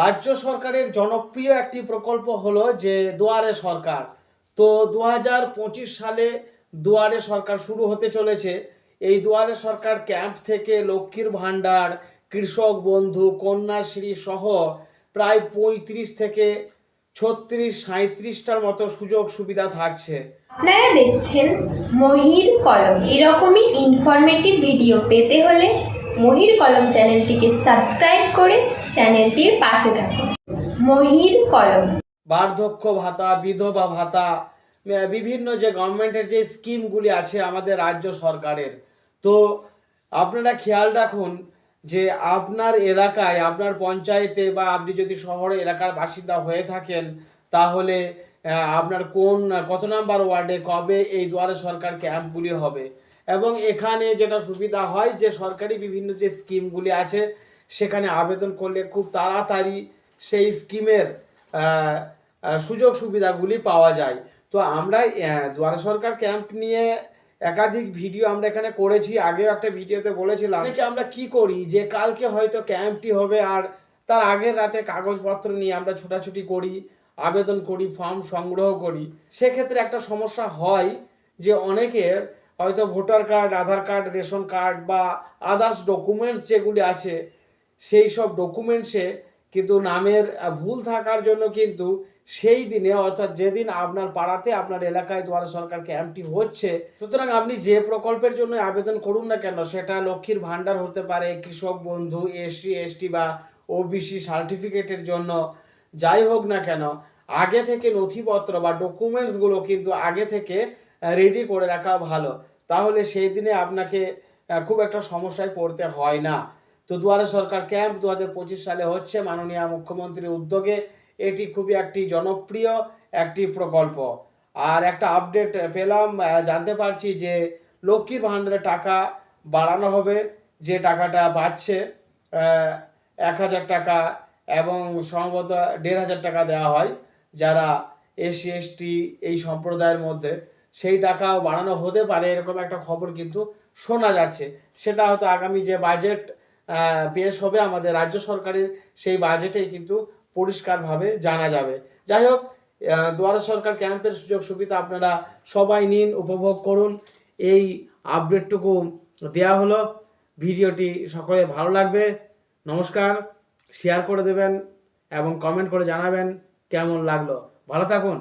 রাজ্য সরকারের জনপ্রিয় একটি প্রকল্প হলো যে দুয়ারে সরকার। তো দু হাজার পঁচিশ সালে দুয়ারে সরকার শুরু হতে চলেছে। এই দুয়ারে সরকার ক্যাম্প থেকে লক্ষ্মীর ভাণ্ডার, কৃষক বন্ধু, কন্যাশ্রী সহ প্রায় পঁয়ত্রিশ থেকে ছত্রিশ সাঁত্রিশটার মতো সুযোগ সুবিধা থাকছে। আপনারা দেখছেন মহির কলম। এরকমই ইনফরমেটিভ ভিডিও পেতে হলে মহির কলম চ্যানেলটিকে সাবস্ক্রাইব করে চ্যানেলটির পাশে থাকুন। মহির কলম বার্ধক্য ভাতা, বিধবা ভাতা বিভিন্ন যে গভর্নমেন্টের যে স্কিমগুলি আছে আমাদের রাজ্য সরকারের, তো আপনারা খেয়াল রাখুন যে আপনার এলাকায়, আপনার পঞ্চায়েতে বা আপনি যদি শহর এলাকার বাসিন্দা হয়ে থাকেন, তাহলে আপনার কোন, কত নাম্বার ওয়ার্ডে কবে এই দুয়ারে সরকার ক্যাম্পগুলি হবে? এবং এখানে যেটা সুবিধা হয় যে সরকারি বিভিন্ন যে স্কিমগুলি আছে, সেখানে আবেদন করলে খুব তাড়াতাড়ি সেই স্কিমের সুযোগ সুবিধাগুলি পাওয়া যায়। তো আমরা দুয়ারে সরকার ক্যাম্প নিয়ে একাধিক ভিডিও আমরা এখানে করেছি। আগেও একটা ভিডিওতে বলেছিলাম অনেকে আমরা কি করি, যে কালকে হয়তো ক্যাম্পটি হবে আর তার আগের রাতে কাগজপত্র নিয়ে আমরা ছোটাছুটি করি, আবেদন করি, ফর্ম সংগ্রহ করি। সেক্ষেত্রে একটা সমস্যা হয় যে অনেকের হয়তো voter card, Aadhaar card, ration card বা আদার্স ডকুমেন্টস যেগুলি আছে, সেই সব ডকুমেন্টসে কিন্তু নামের ভুল থাকার জন্য কিন্তু সেই দিনে, অর্থাৎ যেদিন আপনার পাড়াতে, আপনার এলাকায় দুয়ারে সরকার ক্যাম্পটি হচ্ছে, সুতরাং আপনি যে প্রকল্পের জন্য আবেদন করুন না কেন, সেটা লক্ষ্মীর ভাণ্ডার হতে পারে, কৃষক বন্ধু এসসি এসটি বা ওবিসি সার্টিফিকেটের জন্য, যাই হোক না কেন, আগে থেকে নথিপত্র বা ডকুমেন্টসগুলো কিন্তু আগে থেকে রেডি করে রাখা ভালো। তাহলে সেই দিনে আপনাকে খুব একটা সমস্যায় পড়তে হয় না। তো দুয়ারে সরকার ক্যাম্প দু হাজার পঁচিশ সালে হচ্ছে মাননীয় মুখ্যমন্ত্রীর উদ্যোগে। এটি খুবই একটি জনপ্রিয় একটি প্রকল্প। আর একটা আপডেট পেলাম জানতে পারছি যে লক্ষ্মীর ভাণ্ডারের টাকা বাড়ানো হবে। যে টাকাটা বাড়ছে এক হাজার টাকা এবং সম্ভবত দেড় হাজার টাকা দেওয়া হয় যারা এসসি এসটি এই সম্প্রদায়ের মধ্যে। সেই টাকাও বাড়ানো হতে পারে এরকম একটা খবর কিন্তু শোনা যাচ্ছে। সেটা হয়তো আগামী যে বাজেট পেশ হবে আমাদের রাজ্য সরকারের, সেই বাজেটেই কিন্তু পরিষ্কারভাবে জানা যাবে। যাই হোক দুয়ারে সরকার ক্যাম্পের সুযোগ সুবিধা আপনারা সবাই নিন, উপভোগ করুন। এই আপডেটটুকু দেয়া হলো। ভিডিওটি সকলে ভালো লাগবে। নমস্কার। শেয়ার করে দেবেন এবং কমেন্ট করে জানাবেন কেমন লাগল। ভালো থাকুন।